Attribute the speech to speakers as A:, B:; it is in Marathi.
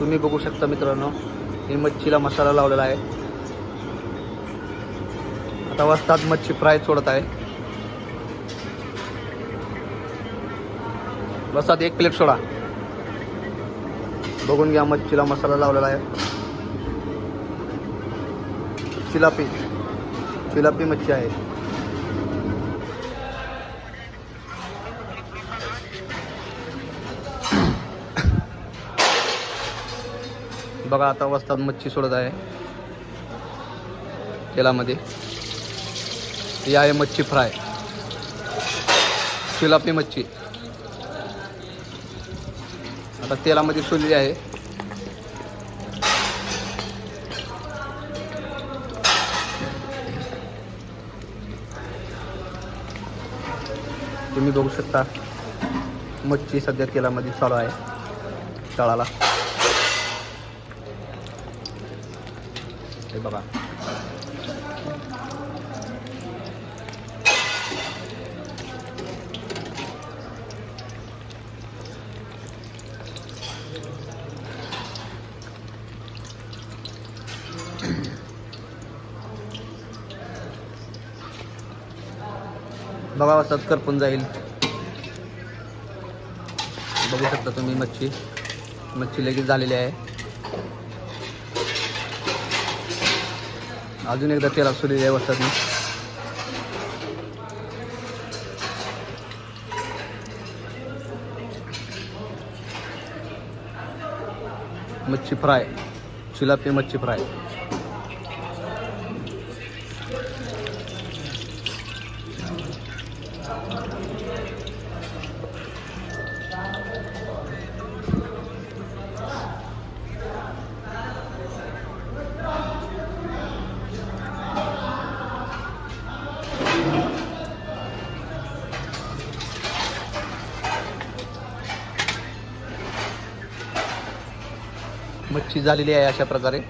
A: तुम्ही बघू शकता मित्रांनो ही मच्छीला मसाला लावलेला आहे. आता वाजतात मच्छी फ्राय सोडत आहे. बसात एक प्लेट सोडा. बघून घ्या मच्छीला मसाला लावलेला आहे. चिलापी चिलापी मच्छी आहे. बघा आता वस्तात मच्छी सोडत आहे. तेलामध्ये. ही आहे मच्छी फ्राय. चिलापी मच्छी. आता तेलामध्ये सोडली आहे. तुम्ही बघू शकता मच्छी सध्या तेलामध्ये चालू आहे. तळाला. हे बघा बघा वाजतात करपून जाईल. बघू शकता तुम्ही मच्छी. मच्छी लगेच झालेली आहे. अजून एकदा तेला सुरू आहे वस्तात मच्छी फ्राय चिलापी मच्छी फ्राय मच्छी झालेली आहे अशा प्रकारे.